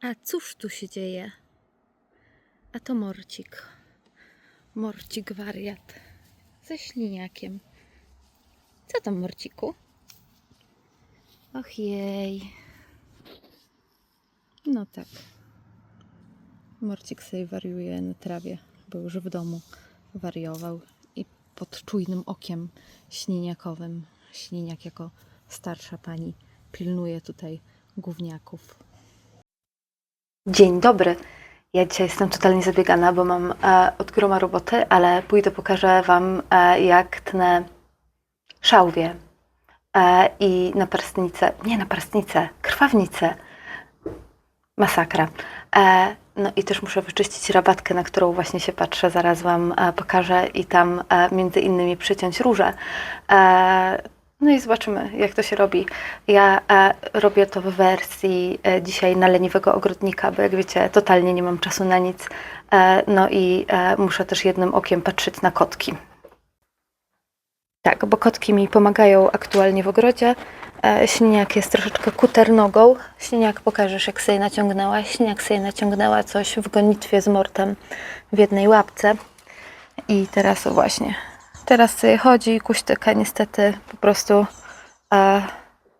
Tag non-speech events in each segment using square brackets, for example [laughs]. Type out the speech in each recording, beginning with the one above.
A cóż tu się dzieje? A to morcik. Morcik wariat. Ze śliniakiem. Co tam, morciku? Och jej. No tak. Morcik sobie wariuje na trawie, bo już w domu wariował i pod czujnym okiem śliniakowym. Śliniak jako starsza pani pilnuje tutaj gówniaków. Dzień dobry. Ja dzisiaj jestem totalnie zabiegana, bo mam e, od groma roboty, ale pójdę pokażę Wam, e, jak tnę szałwie e, i naparstnicę. Nie naparstnicę, krwawnicę. Masakra. E, no i też muszę wyczyścić rabatkę, na którą właśnie się patrzę. Zaraz Wam e, pokażę i tam e, między innymi przyciąć róże. E, no i zobaczymy, jak to się robi. Ja e, robię to w wersji e, dzisiaj na leniwego ogrodnika, bo jak wiecie, totalnie nie mam czasu na nic. E, no i e, muszę też jednym okiem patrzeć na kotki. Tak, bo kotki mi pomagają aktualnie w ogrodzie. E, Śliniak jest troszeczkę kuter nogą. Śliniak pokażesz, jak sobie naciągnęła. Śliniak sobie naciągnęła coś w gonitwie z mortem w jednej łapce. I teraz właśnie, teraz sobie chodzi i kuśtyka niestety po prostu e,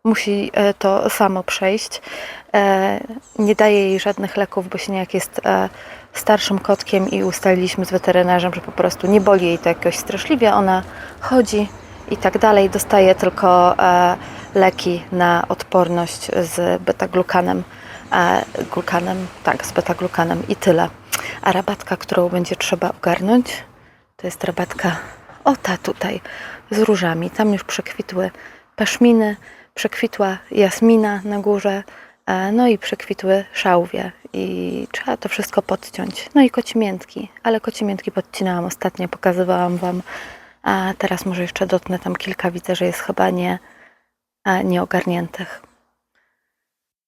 musi e, to samo przejść. E, nie daje jej żadnych leków, bo śliniak jest e, starszym kotkiem i ustaliliśmy z weterynarzem, że po prostu nie boli jej to jakoś straszliwie. Ona chodzi i tak dalej. Dostaje tylko e, leki na odporność z beta-glukanem. E, glukanem, tak, z beta-glukanem i tyle. A rabatka, którą będzie trzeba ogarnąć, to jest rabatka o ta tutaj z różami. Tam już przekwitły paszminy, przekwitła jasmina na górze, e, no i przekwitły szałwie. I trzeba to wszystko podciąć. No i kocimiętki, ale kocimiętki podcinałam ostatnio, pokazywałam Wam. A teraz może jeszcze dotknę tam kilka, widzę, że jest chyba nie, e, nieogarniętych.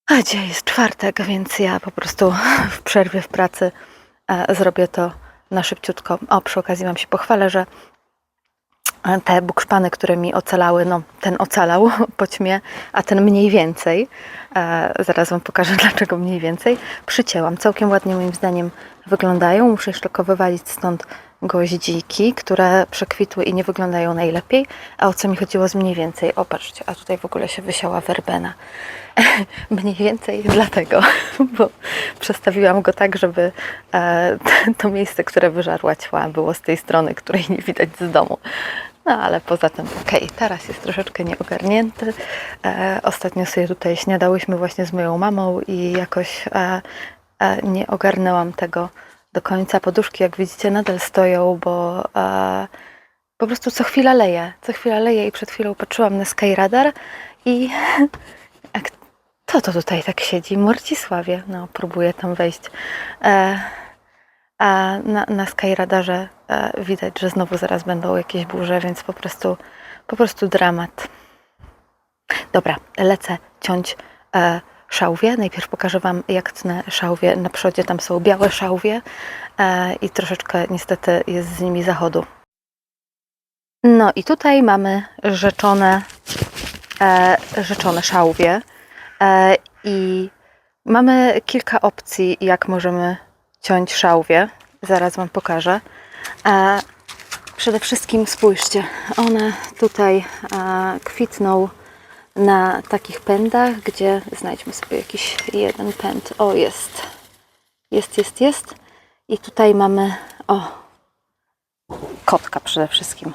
A dzisiaj jest czwartek, więc ja po prostu [laughs] w przerwie w pracy e, zrobię to na szybciutko. O, przy okazji Wam się pochwalę, że te bukszpany, które mi ocalały, no ten ocalał [laughs] po ćmie, a ten mniej więcej, e, zaraz Wam pokażę [laughs] dlaczego mniej więcej, przycięłam. Całkiem ładnie moim zdaniem wyglądają. Muszę jeszcze tylko wywalić stąd goździki, które przekwitły i nie wyglądają najlepiej. A o co mi chodziło z mniej więcej? O, patrzcie, a tutaj w ogóle się wysiała werbena. [laughs] Mniej więcej dlatego, bo przestawiłam go tak, żeby e, to miejsce, które wyżarła ćła, było z tej strony, której nie widać z domu. No ale poza tym okej, teraz jest troszeczkę nieogarnięty. E, ostatnio sobie tutaj śniadałyśmy właśnie z moją mamą i jakoś e, e, nie ogarnęłam tego do końca. Poduszki, jak widzicie, nadal stoją, bo e, po prostu co chwila leje. Co chwila leje i przed chwilą patrzyłam na Skyradar i [laughs] a kto to tutaj tak siedzi? Morcisławie. No, próbuję tam wejść. E, na, na Skyradarze e, widać, że znowu zaraz będą jakieś burze, więc po prostu, po prostu dramat. Dobra, lecę ciąć e, szałwie. Najpierw pokażę Wam, jak tnę szałwie. Na przodzie tam są białe szałwie e, i troszeczkę niestety jest z nimi zachodu. No i tutaj mamy rzeczone, e, rzeczone szałwie e, i mamy kilka opcji, jak możemy ciąć szałwie. Zaraz Wam pokażę. E, przede wszystkim spójrzcie, one tutaj e, kwitną na takich pędach, gdzie znajdźmy sobie jakiś jeden pęd. O, jest. Jest, jest, jest. I tutaj mamy, o, kotka przede wszystkim.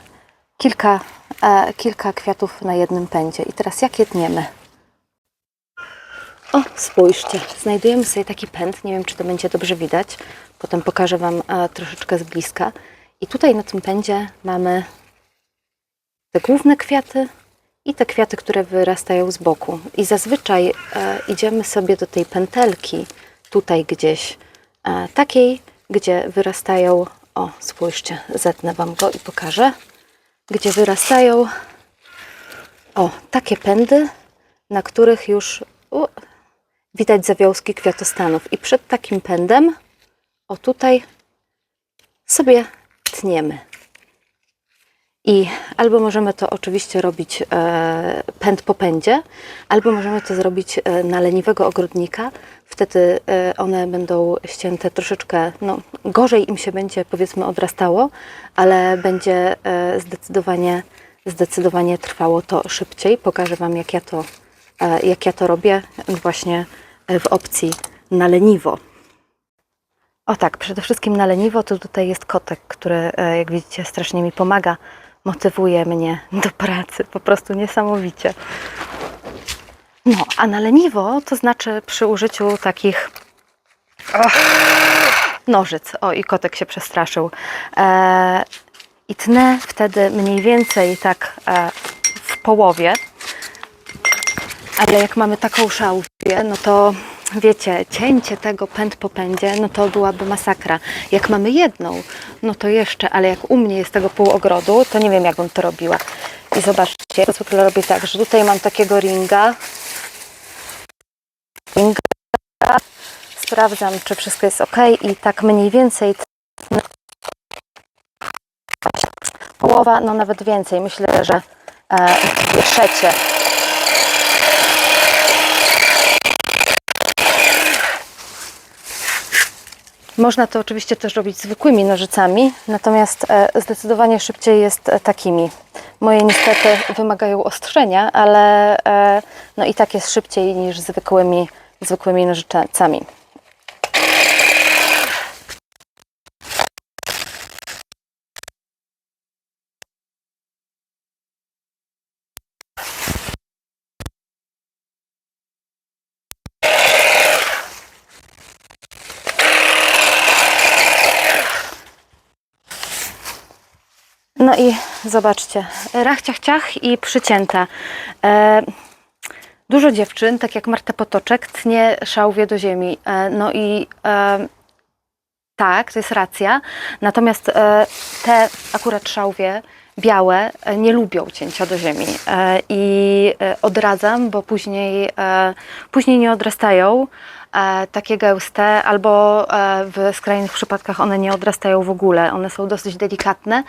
Kilka, e, kilka kwiatów na jednym pędzie. I teraz jak je tniemy? O, spójrzcie, znajdujemy sobie taki pęd. Nie wiem, czy to będzie dobrze widać. Potem pokażę Wam e, troszeczkę z bliska. I tutaj na tym pędzie mamy te główne kwiaty i te kwiaty, które wyrastają z boku. I zazwyczaj e, idziemy sobie do tej pętelki, tutaj gdzieś, e, takiej, gdzie wyrastają, o spójrzcie, zetnę Wam go i pokażę, gdzie wyrastają, o, takie pędy, na których już u, widać zawiązki kwiatostanów. I przed takim pędem, o tutaj, sobie tniemy. I albo możemy to oczywiście robić e, pęd po pędzie, albo możemy to zrobić e, na leniwego ogrodnika. Wtedy e, one będą ścięte troszeczkę, no gorzej im się będzie powiedzmy odrastało, ale będzie e, zdecydowanie, zdecydowanie trwało to szybciej. Pokażę Wam jak ja to, e, jak ja to robię właśnie w opcji na leniwo. O tak, przede wszystkim na leniwo to tutaj jest kotek, który e, jak widzicie strasznie mi pomaga, motywuje mnie do pracy, po prostu niesamowicie. No, a na leniwo to znaczy przy użyciu takich och, [gasps] nożyc. O, i kotek się przestraszył. E, I tnę wtedy mniej więcej tak e, w połowie. Ale jak mamy taką szałwię, no to wiecie, cięcie tego pęd po pędzie, no to byłaby masakra. Jak mamy jedną, no to jeszcze, ale jak u mnie jest tego pół ogrodu, to nie wiem, jak bym to robiła. I zobaczcie, ja zwykle robię tak, że tutaj mam takiego ringa. Ringa. Sprawdzam, czy wszystko jest ok i tak mniej więcej połowa, no nawet więcej, myślę, że e, trzecie. Można to oczywiście też robić zwykłymi nożycami, natomiast e, zdecydowanie szybciej jest e, takimi. Moje niestety wymagają ostrzenia, ale e, no i tak jest szybciej niż zwykłymi, zwykłymi nożyczcami. No i zobaczcie, rach, ciach, ciach i przycięta. E, dużo dziewczyn, tak jak Marta Potoczek, tnie szałwie do ziemi. E, no i e, tak, to jest racja. Natomiast e, te akurat szałwie białe e, nie lubią cięcia do ziemi e, i e, odradzam, bo później, e, później nie odrastają e, takie gęste, albo e, w skrajnych przypadkach one nie odrastają w ogóle. One są dosyć delikatne.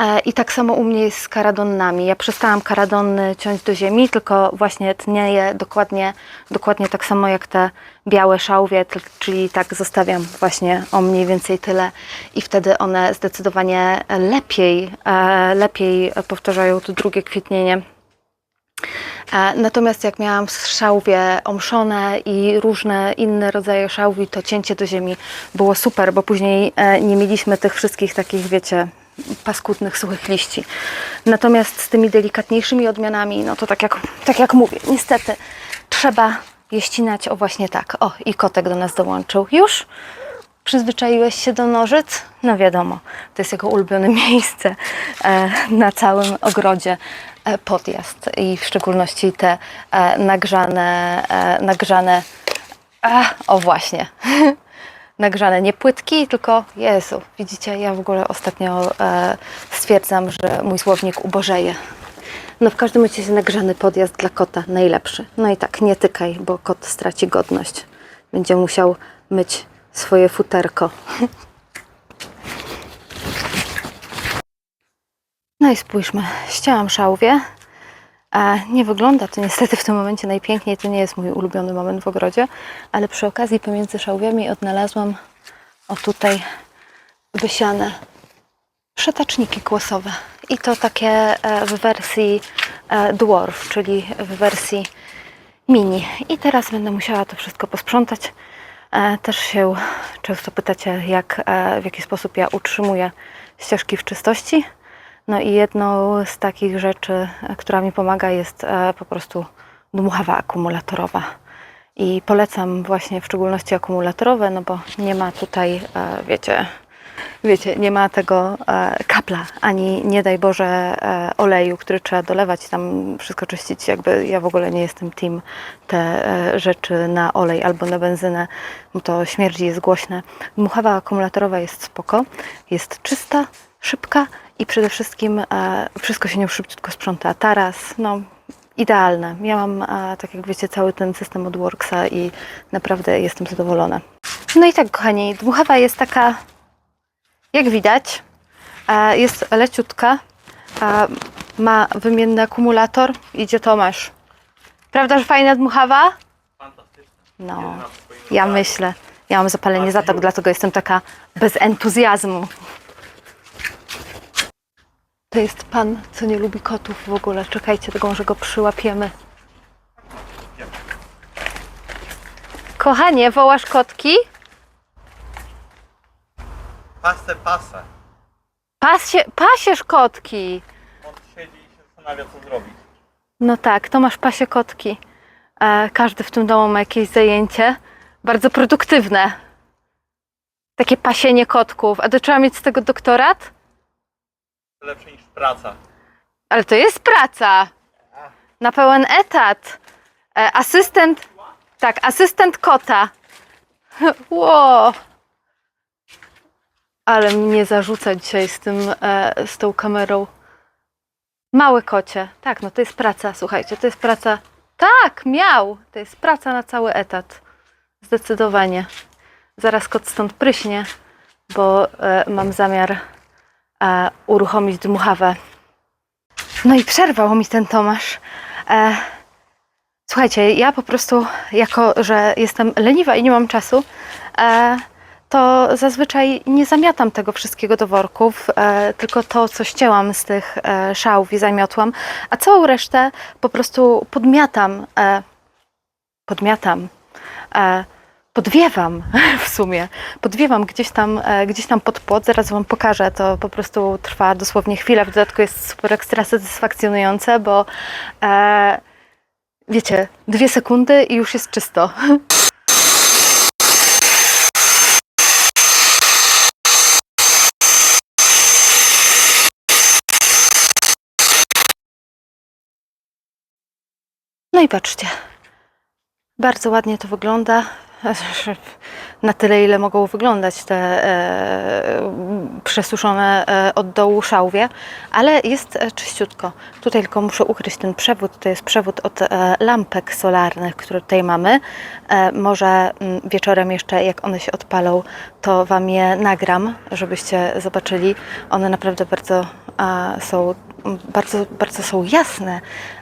E, I tak samo u mnie jest z karadonnami. Ja przestałam karadonny ciąć do ziemi, tylko właśnie tnię je dokładnie, dokładnie tak samo jak te białe szałwie, czyli tak zostawiam właśnie o mniej więcej tyle i wtedy one zdecydowanie lepiej, e, lepiej powtarzają to drugie kwitnienie. E, Natomiast jak miałam szałwie omszone i różne inne rodzaje szałwi, to cięcie do ziemi było super, bo później nie mieliśmy tych wszystkich takich, wiecie, paskudnych, suchych liści. Natomiast z tymi delikatniejszymi odmianami, no to tak jak, tak jak mówię, niestety trzeba je ścinać, o właśnie tak. O, i kotek do nas dołączył. Już? Przyzwyczaiłeś się do nożyc? No wiadomo, to jest jego ulubione [laughs] miejsce e, na całym ogrodzie e, podjazd i w szczególności te e, nagrzane, nagrzane, o właśnie, [laughs] nagrzane nie płytki, tylko Jezu, widzicie, ja w ogóle ostatnio e, stwierdzam, że mój słownik ubożeje. No w każdym razie nagrzany podjazd dla kota najlepszy. No i tak, nie tykaj, bo kot straci godność. Będzie musiał myć swoje futerko. [laughs] No i spójrzmy, ścięłam szałwię. Nie wygląda to niestety w tym momencie najpiękniej, to nie jest mój ulubiony moment w ogrodzie, ale przy okazji pomiędzy szałwiami odnalazłam o tutaj wysiane przetaczniki kłosowe. I to takie e, w wersji e, dwarf, czyli w wersji mini. I teraz będę musiała to wszystko posprzątać. E, Też się często pytacie, jak, w jaki sposób ja utrzymuję ścieżki w czystości. No i jedną z takich rzeczy, e, która mi pomaga, jest e, po prostu dmuchawa akumulatorowa. I polecam właśnie w szczególności akumulatorowe, no bo nie ma tutaj, e, wiecie, wiecie, nie ma tego kapla, ani nie daj Boże oleju, który trzeba dolewać, tam wszystko czyścić. Jakby ja w ogóle nie jestem team te rzeczy na olej albo na benzynę, bo to śmierdzi, jest głośne. Dmuchawa akumulatorowa jest spoko, jest czysta, szybka i przede wszystkim e, wszystko się nią szybciutko sprząta. Taras, no idealne. Ja mam, e, tak jak wiecie, cały ten system od Worksa i naprawdę jestem zadowolona. No i tak, kochani, dmuchawa jest taka jak widać, e, jest leciutka, ma wymienny akumulator. Idzie Tomasz. Prawda, że fajna dmuchawa? Fantastyczne. No, ja myślę. Ja mam zapalenie zatok, dlatego jestem taka bez entuzjazmu. To jest pan, co nie lubi kotów w ogóle. Czekajcie, tego może go przyłapiemy. Kochanie, wołasz kotki? Pasę, pasę. Pasie, pasiesz kotki. On siedzi i się zastanawia, co zrobić. No tak, Tomasz pasie kotki. E, każdy w tym domu ma jakieś zajęcie. Bardzo produktywne. Takie pasienie kotków. A to trzeba mieć z tego doktorat? Lepsze niż praca. Ale to jest praca. Na pełen etat. E, asystent. Tak, asystent kota. [laughs] Ło. Ale mnie zarzuca dzisiaj z tym, e, z tą kamerą. Małe kocie. Tak, no to jest praca, słuchajcie, to jest praca. Tak, miał. To jest praca na cały etat. Zdecydowanie. Zaraz kot stąd pryśnie, bo e, mam zamiar e, uruchomić dmuchawę. No i przerwał mi ten Tomasz. E, słuchajcie, ja po prostu, jako że jestem leniwa i nie mam czasu, e, to zazwyczaj nie zamiatam tego wszystkiego do worków, e, tylko to, co ścięłam z tych e, szałów i zamiotłam, a całą resztę po prostu podmiatam. E, podmiatam. E, podwiewam [laughs] w sumie. Podwiewam gdzieś tam, e, gdzieś tam pod płot. Zaraz Wam pokażę. To po prostu trwa dosłownie chwilę. W dodatku jest super ekstra satysfakcjonujące, bo e, wiecie, dwie sekundy i już jest czysto. [laughs] No i patrzcie. Bardzo ładnie to wygląda. [laughs] Na tyle, ile mogą wyglądać te e, przesuszone e, od dołu szałwie, ale jest e, czyściutko. Tutaj tylko muszę ukryć ten przewód. To jest przewód od e, lampek solarnych, które tutaj mamy. E, może mm, wieczorem jeszcze, jak one się odpalą, to Wam je nagram, żebyście zobaczyli. One naprawdę bardzo e, są bardzo, bardzo są jasne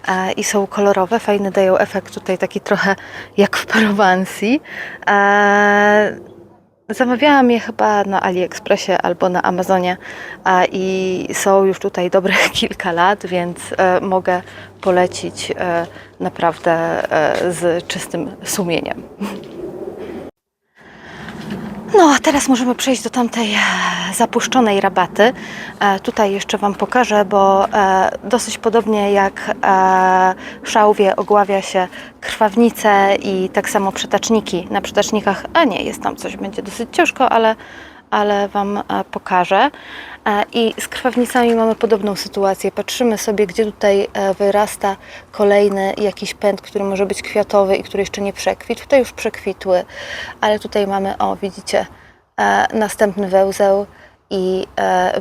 e, i są kolorowe, fajny dają efekt tutaj taki trochę jak w Prowansji. E, zamawiałam je chyba na AliExpressie albo na Amazonie i są już tutaj dobre [laughs] kilka lat, więc e, mogę polecić naprawdę z czystym sumieniem. No, a teraz możemy przejść do tamtej e, zapuszczonej rabaty. E, tutaj jeszcze Wam pokażę, bo e, dosyć podobnie jak e, szałwie ogławia się krwawnice i tak samo przetaczniki. Na przetecznikach, a nie, jest tam coś, będzie dosyć ciężko, ale, ale Wam e, pokażę. E, I z krwawnicami mamy podobną sytuację. Patrzymy sobie, gdzie tutaj e, wyrasta kolejny jakiś pęd, który może być kwiatowy i który jeszcze nie przekwitł. Tutaj już przekwitły, ale tutaj mamy, o widzicie, następny węzeł i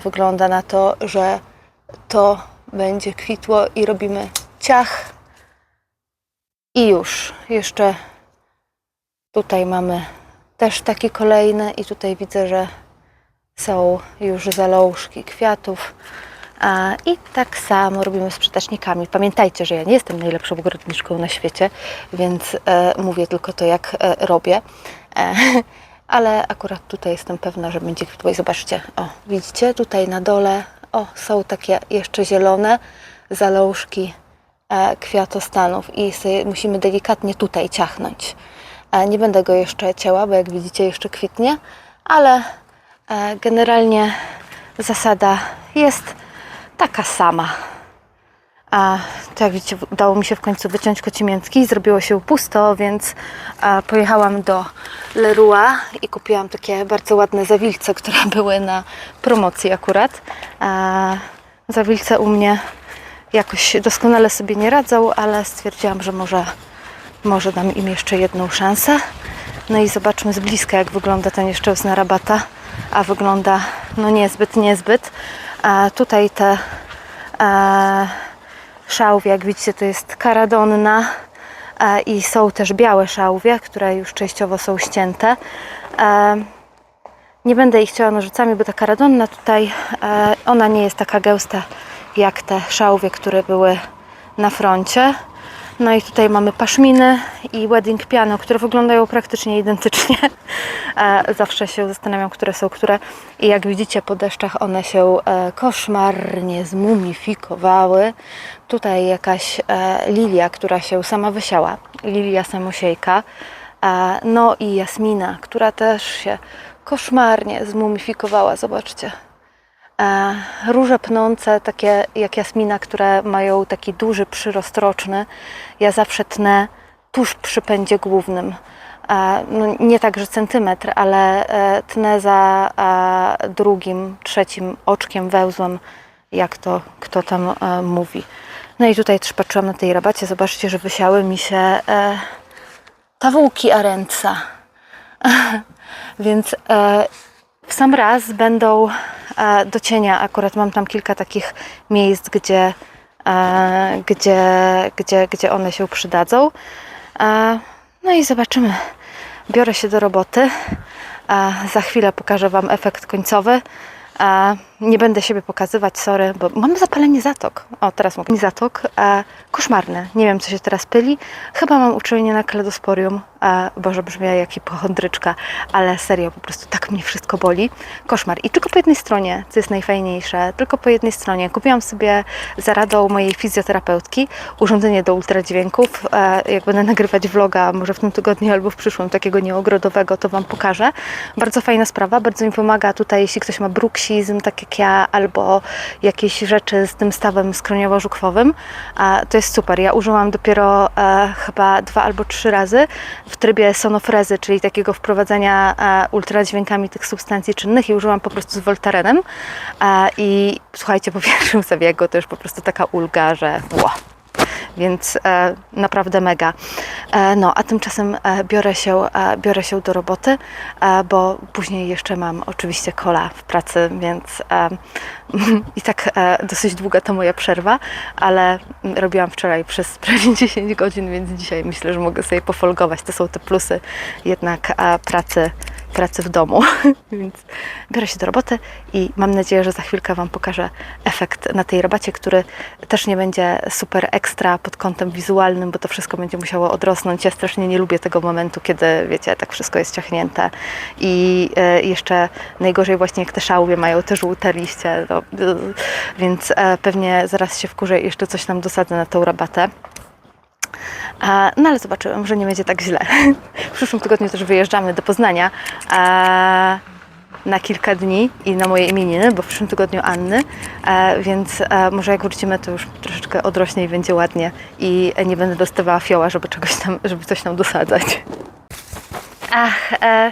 wygląda na to, że to będzie kwitło i robimy ciach. I już, jeszcze tutaj mamy też taki kolejny i tutaj widzę, że są już zalążki kwiatów. I tak samo robimy z przetecznikami. Pamiętajcie, że ja nie jestem najlepszą ogrodniczką na świecie, więc e, mówię tylko to, jak e, robię. E, [laughs] ale akurat tutaj jestem pewna, że będzie kwitło. I zobaczcie, o, widzicie, tutaj na dole, o, są takie jeszcze zielone zalążki kwiatostanów i musimy delikatnie tutaj ciachnąć. E, nie będę go jeszcze cięła, bo jak widzicie jeszcze kwitnie, ale e, generalnie zasada jest taka sama. A to jak widzicie, udało mi się w końcu wyciąć kocimiętki, zrobiło się pusto, więc e, pojechałam do Leroy i kupiłam takie bardzo ładne zawilce, które [laughs] były na promocji akurat. E, zawilce u mnie jakoś doskonale sobie nie radzą, ale stwierdziłam, że może, może dam im jeszcze jedną szansę. No i zobaczmy z bliska, jak wygląda ta nieszczęsna rabata, a wygląda no niezbyt, niezbyt. A tutaj te e, szałwie, jak widzicie, to jest karadonna e, i są też białe szałwie, które już częściowo są ścięte. E, nie będę ich chciała nożycami, bo ta karadonna tutaj, e, ona nie jest taka gęsta jak te szałwie, które były na froncie. No i tutaj mamy paszminy i wedding piano, które wyglądają praktycznie identycznie. [laughs] E, Zawsze się zastanawiam, które są które. I jak widzicie po deszczach one się e, koszmarnie zmumifikowały. Tutaj jakaś e, lilia, która się sama wysiała. Lilia samosiejka. No i jasmina, która też się koszmarnie zmumifikowała. Zobaczcie. E, Róże pnące, takie jak jasmina, które mają taki duży przyrost roczny, ja zawsze tnę tuż przy pędzie głównym. E, No, nie tak, że centymetr, ale e, tnę za drugim, trzecim oczkiem, węzłem, jak to kto tam mówi. No i tutaj też patrzyłam na tej rabacie, zobaczcie, że wysiały mi się tawułki aręca. [laughs] Więc w sam raz będą do cienia. Akurat mam tam kilka takich miejsc, gdzie, e, gdzie, gdzie, gdzie one się przydadzą. E, no i zobaczymy. Biorę się do roboty. E, za chwilę pokażę Wam efekt końcowy. Nie będę siebie pokazywać, sorry, bo mam zapalenie zatok. O, teraz mogę. Zatok e, koszmarne. Nie wiem, co się teraz pyli. Chyba mam uczulenie na kledosporium. E, Boże, brzmię jak hipochondryczka, ale serio, po prostu tak mnie wszystko boli. Koszmar. I tylko po jednej stronie, co jest najfajniejsze, tylko po jednej stronie. Kupiłam sobie za radą mojej fizjoterapeutki urządzenie do ultradźwięków. E, jak będę nagrywać vloga, może w tym tygodniu albo w przyszłym, takiego nieogrodowego, to Wam pokażę. Bardzo fajna sprawa, bardzo mi pomaga tutaj, jeśli ktoś ma bruksizm, tak albo jakieś rzeczy z tym stawem skroniowo-żukwowym. E, to jest super. Ja użyłam dopiero e, chyba dwa albo trzy razy w trybie sonofrezy, czyli takiego wprowadzania e, ultradźwiękami tych substancji czynnych i użyłam po prostu z Voltarenem. E, I słuchajcie, [laughs] po pierwszym zabiegu to już po prostu taka ulga, że wow. Więc e, naprawdę mega. E, no, a tymczasem e, biorę, się, biorę się do roboty, bo później jeszcze mam oczywiście kola w pracy, więc [laughs] i tak dosyć długa to moja przerwa, ale robiłam wczoraj przez [laughs] prawie 10 godzin, więc dzisiaj myślę, że mogę sobie pofolgować. To są te plusy jednak pracy pracy w domu, [laughs] więc biorę się do roboty i mam nadzieję, że za chwilkę Wam pokażę efekt na tej rabacie, który też nie będzie super ekstra pod kątem wizualnym, bo to wszystko będzie musiało odrosnąć. Ja strasznie nie lubię tego momentu, kiedy wiecie, tak wszystko jest ciachnięte i e, jeszcze najgorzej właśnie jak te szałwie mają te żółte liście, no, więc e, pewnie zaraz się wkurzę i jeszcze coś tam dosadzę na tą rabatę. No ale zobaczyłem, że nie będzie tak źle. [laughs] W przyszłym tygodniu też wyjeżdżamy do Poznania na kilka dni i na moje imieniny, bo w przyszłym tygodniu Anny, więc może jak wrócimy, to już troszeczkę odrośnie i będzie ładnie i nie będę dostawała fioła, żeby czegoś tam, żeby coś tam dosadzać. Ach, e,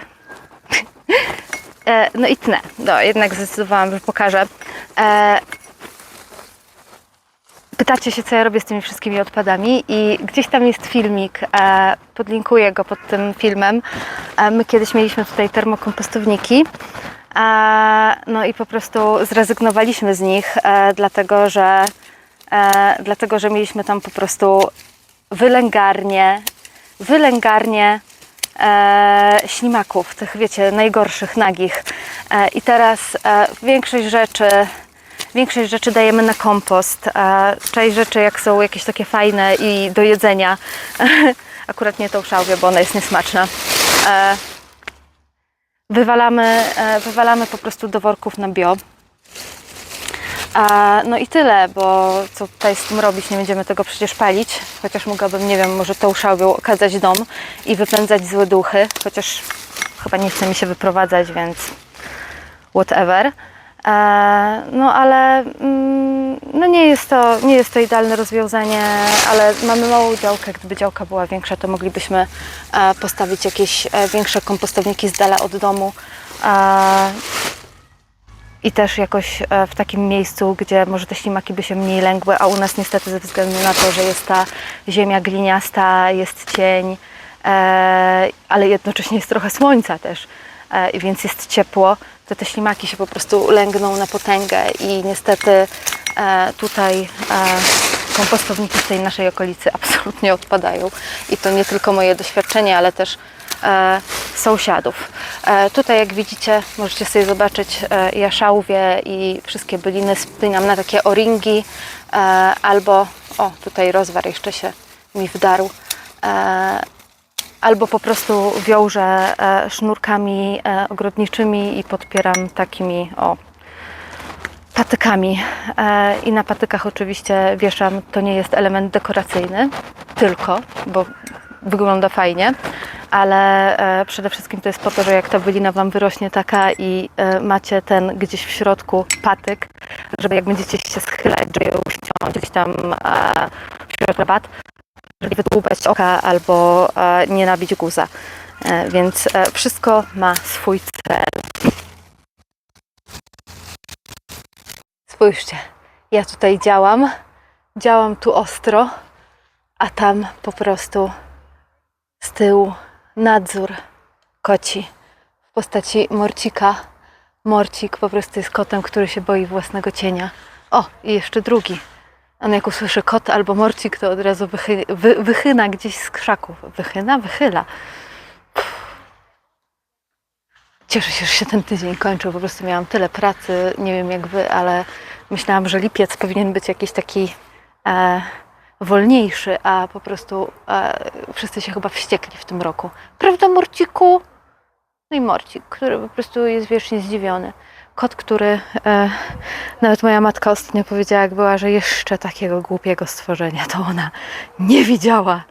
[laughs] e, no i tnę. No, jednak zdecydowałam, że pokażę. E, Pytacie się, co ja robię z tymi wszystkimi odpadami i gdzieś tam jest filmik, e, podlinkuję go pod tym filmem. E, my kiedyś mieliśmy tutaj termokompostowniki, e, no i po prostu zrezygnowaliśmy z nich, dlatego, że, dlatego, że mieliśmy tam po prostu wylęgarnię, wylęgarnię ślimaków, tych wiecie, najgorszych, nagich. I teraz większość rzeczy Większość rzeczy dajemy na kompost. Część rzeczy, jak są jakieś takie fajne i do jedzenia, [laughs] akurat nie tą szałwię, bo ona jest niesmaczna, e, wywalamy, e, wywalamy po prostu do worków na bio. No i tyle, bo co tutaj z tym robić? Nie będziemy tego przecież palić. Chociaż mogłabym, nie wiem, może tą szałwią okazać dom i wypędzać złe duchy. Chociaż chyba nie chce mi się wyprowadzać, więc whatever. E, No ale mm, no nie, jest to, nie jest to idealne rozwiązanie, ale mamy małą działkę. Gdyby działka była większa, to moglibyśmy e, postawić jakieś e, większe kompostowniki z dala od domu. I też jakoś w takim miejscu, gdzie może te ślimaki by się mniej lęgły, a u nas niestety ze względu na to, że jest ta ziemia gliniasta, jest cień, ale jednocześnie jest trochę słońca też, więc jest ciepło, to te ślimaki się po prostu lęgną na potęgę i niestety e, tutaj e, kompostowniki w tej naszej okolicy absolutnie odpadają. I to nie tylko moje doświadczenie, ale też e, sąsiadów. E, tutaj jak widzicie, możecie sobie zobaczyć, e, ja szałwię i wszystkie byliny spinam na takie o-ringi e, albo, o tutaj rozwar jeszcze się mi wdarł, e, albo po prostu wiążę e, sznurkami e, ogrodniczymi i podpieram takimi o patykami. E, I na patykach oczywiście wieszam, to nie jest element dekoracyjny, tylko, bo wygląda fajnie, ale przede wszystkim to jest po to, że jak ta bylina Wam wyrośnie taka i macie ten gdzieś w środku patyk, żeby jak będziecie się schylać, żeby ją ściągnąć gdzieś tam w środku wydłubać oka albo e, nie nabić guza. E, więc e, wszystko ma swój cel. Spójrzcie, ja tutaj działam, działam tu ostro, a tam po prostu z tyłu nadzór koci w postaci Morcika. Morcik po prostu jest kotem, który się boi własnego cienia. O, i jeszcze drugi. On jak usłyszy kot albo Morcik, to od razu wychy, wy, wychyna gdzieś z krzaków. Wychyna? Wychyla. Cieszę się, że się ten tydzień kończył. Po prostu miałam tyle pracy, nie wiem jak wy, ale myślałam, że lipiec powinien być jakiś taki e, wolniejszy, a po prostu e, wszyscy się chyba wściekli w tym roku. Prawda, Morciku? No i Morcik, który po prostu jest wiecznie zdziwiony. Kot, który e, nawet moja matka ostatnio powiedziała, jak była, że jeszcze takiego głupiego stworzenia to ona nie widziała.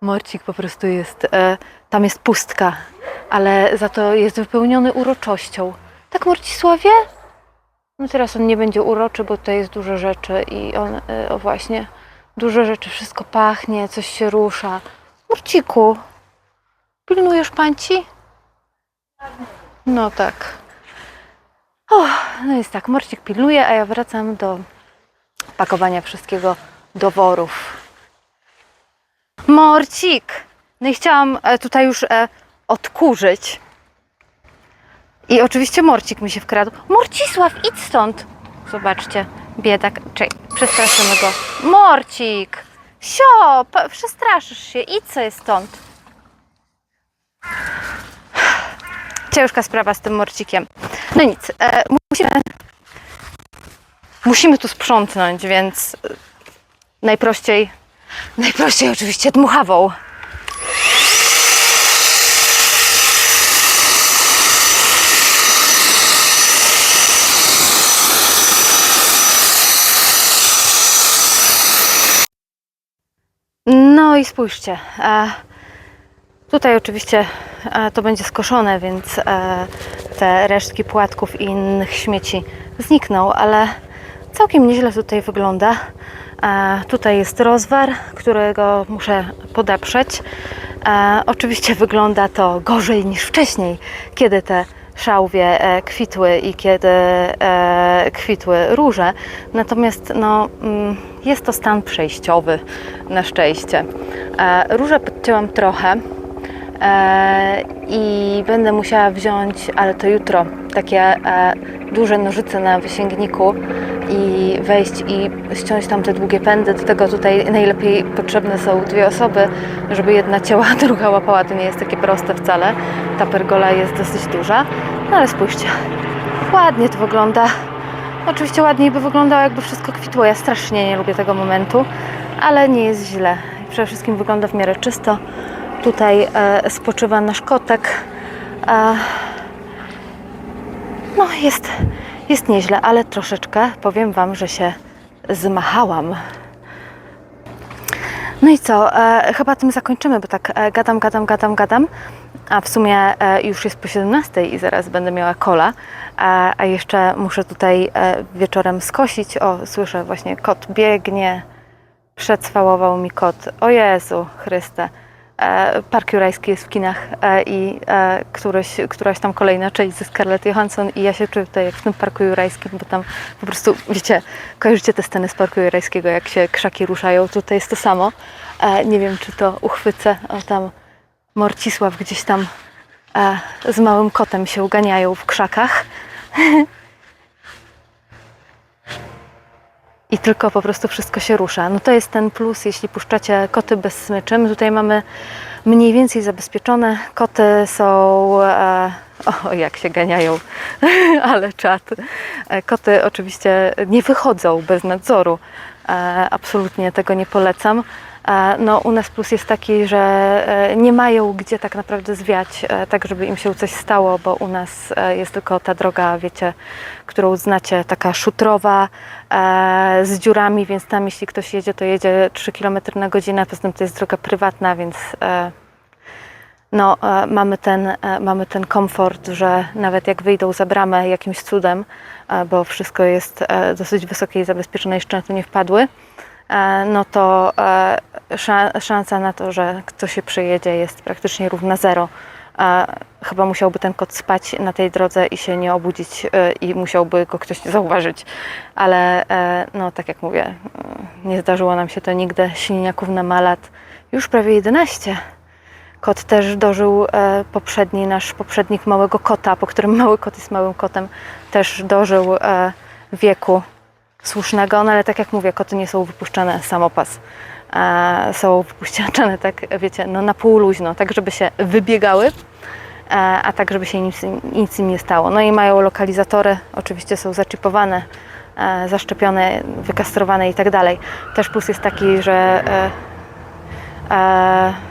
Morcik po prostu jest, e, tam jest pustka, ale za to jest wypełniony uroczością. Tak, Morcisławie? No teraz on nie będzie uroczy, bo tutaj jest dużo rzeczy i on, e, o właśnie, dużo rzeczy, wszystko pachnie, coś się rusza. Morciku, pilnujesz panci? No tak. O, no jest tak, Morcik pilnuje, a ja wracam do pakowania wszystkiego do worów. Morcik! No i chciałam e, tutaj już e, odkurzyć. I oczywiście Morcik mi się wkradł. Morcisław, idź stąd! Zobaczcie, biedak. Czekaj, przestraszymy go. Morcik! Sio, przestraszysz się, idź sobie stąd. Ciężka sprawa z tym Morcikiem. No nic, e, musimy, musimy tu sprzątnąć, więc e, najprościej, najprościej oczywiście dmuchawą. No i spójrzcie. E, tutaj oczywiście e, to będzie skoszone, więc e, te resztki płatków i innych śmieci znikną, ale całkiem nieźle tutaj wygląda. E, tutaj jest rozwar, którego muszę podeprzeć. Oczywiście [laughs] wygląda to gorzej niż wcześniej, kiedy te szałwie kwitły i kiedy kwitły róże. Natomiast no, mm, jest to stan przejściowy na szczęście. Róże podcięłam trochę i będę musiała wziąć, ale to jutro, takie e, duże nożyce na wysięgniku i wejść i ściąć tam te długie pędy. Do tego tutaj najlepiej potrzebne są dwie osoby, żeby jedna cięła, a [laughs] druga łapała. To nie jest takie proste wcale. Ta pergola jest dosyć duża, no ale spójrzcie, ładnie to wygląda. Oczywiście ładniej by wyglądało, jakby wszystko kwitło. Ja strasznie nie lubię tego momentu, ale nie jest źle. Przede wszystkim wygląda w miarę czysto. Tutaj e, spoczywa nasz kotek. E, no, jest, jest nieźle, ale troszeczkę powiem Wam, że się zmachałam. No i co? E, chyba tym zakończymy, bo tak gadam, gadam, gadam, gadam. A w sumie już jest po 17 i zaraz będę miała kola. A, jeszcze muszę tutaj wieczorem skosić. O, słyszę właśnie, kot biegnie. Przecwałował mi kot. O Jezu Chryste. E, Park Jurajski jest w kinach e, i e, któryś, któraś tam kolejna część ze Scarlett Johansson i ja się czuję tutaj jak w tym Parku Jurajskim, bo tam po prostu, wiecie, kojarzycie te sceny z Parku Jurajskiego, jak się krzaki ruszają, tutaj jest to samo. Nie wiem, czy to uchwycę, o tam Morcisław gdzieś tam z małym kotem się uganiają w krzakach. [laughs] i tylko po prostu wszystko się rusza. No to jest ten plus, jeśli puszczacie koty bez smyczy. My tutaj mamy mniej więcej zabezpieczone. Koty są. E, o, jak się ganiają, [laughs] ale czat. E, Koty oczywiście nie wychodzą bez nadzoru. E, absolutnie tego nie polecam. No, u nas plus jest taki, że e, nie mają gdzie tak naprawdę zwiać, e, tak żeby im się coś stało, bo u nas e, jest tylko ta droga, wiecie, którą znacie, taka szutrowa, z dziurami, więc tam jeśli ktoś jedzie, to jedzie 3 km na godzinę, poza tym to jest droga prywatna, więc no, mamy, ten, mamy ten komfort, że nawet jak wyjdą za bramę jakimś cudem, bo wszystko jest dosyć wysokie i zabezpieczone, jeszcze na to nie wpadły, no to e, sza- szansa na to, że ktoś się przejedzie jest praktycznie równa zero. E, Chyba musiałby ten kot spać na tej drodze i się nie obudzić e, i musiałby go ktoś zauważyć. Ale e, no tak jak mówię, nie zdarzyło nam się to nigdy. Silniaków na ma lat już prawie 11. Kot też dożył e, poprzedni, nasz poprzednik małego kota, po którym mały kot jest małym kotem, też dożył e, wieku słusznego, no ale tak jak mówię, koty nie są wypuszczane samopas. E, są wypuszczane [laughs] tak, wiecie, no na pół luźno, tak żeby się wybiegały, e, a tak żeby się nic, nic im nie stało. No i mają lokalizatory, oczywiście są zaczipowane, e, zaszczepione, wykastrowane i tak dalej. Też plus jest taki, że e, e,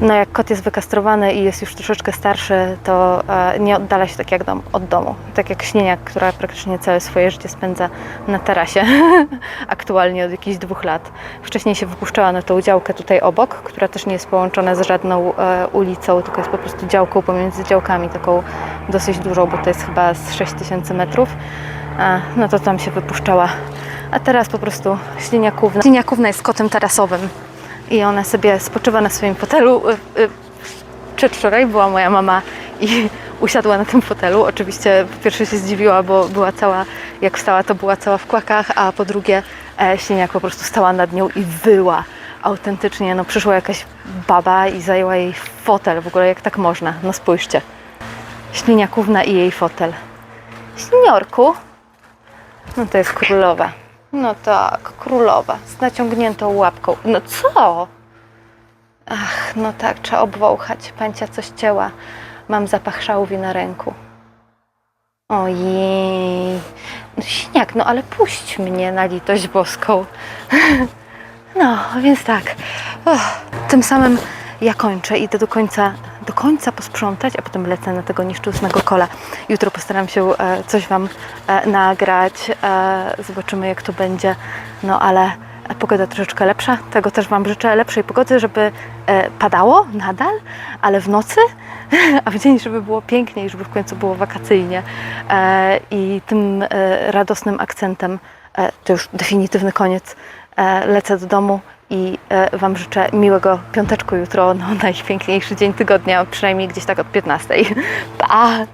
no jak kot jest wykastrowany i jest już troszeczkę starszy, to e, nie oddala się tak jak dom, od domu. Tak jak śnieniak, która praktycznie całe swoje życie spędza na tarasie, [laughs] aktualnie od jakichś dwóch lat. Wcześniej się wypuszczała na tą działkę tutaj obok, która też nie jest połączona z żadną e, ulicą, tylko jest po prostu działką pomiędzy działkami, taką dosyć dużą, bo to jest chyba z 6000 metrów. E, no to tam się wypuszczała. A teraz po prostu śnieniakówna. Śnieniakówna jest kotem tarasowym i ona sobie spoczywa na swoim fotelu. Y, y, Przedwczoraj była moja mama i [laughs] usiadła na tym fotelu. Oczywiście po pierwsze się zdziwiła, bo była cała, jak wstała, to była cała w kłakach, a po drugie e, śnieniak po prostu stała nad nią i wyła. Autentycznie, no przyszła jakaś baba i zajęła jej fotel. W ogóle jak tak można? No spójrzcie. Śnieniakówna i jej fotel. Śniorku. No to jest królowa. No tak, królowa, z naciągniętą łapką. No co? Ach, no tak, trzeba obwąchać. Pancia coś cięła. Mam zapach szałwi na ręku. Ojej. No śniak, no ale puść mnie na litość boską. [laughs] No, więc tak. Tym samym ja kończę, idę do końca, do końca posprzątać, a potem lecę na tego nieszczęsnego kola. Jutro postaram się e, coś Wam e, nagrać, e, zobaczymy jak to będzie, no ale pogoda troszeczkę lepsza, tego też Wam życzę, lepszej pogody, żeby padało nadal, ale w nocy, [laughs] a w dzień, żeby było piękniej, żeby w końcu było wakacyjnie. I tym radosnym akcentem, to już definitywny koniec, lecę do domu i e, Wam życzę miłego piąteczku jutro, no [laughs] najpiękniejszy dzień tygodnia, przynajmniej gdzieś tak od 15. [laughs] Pa!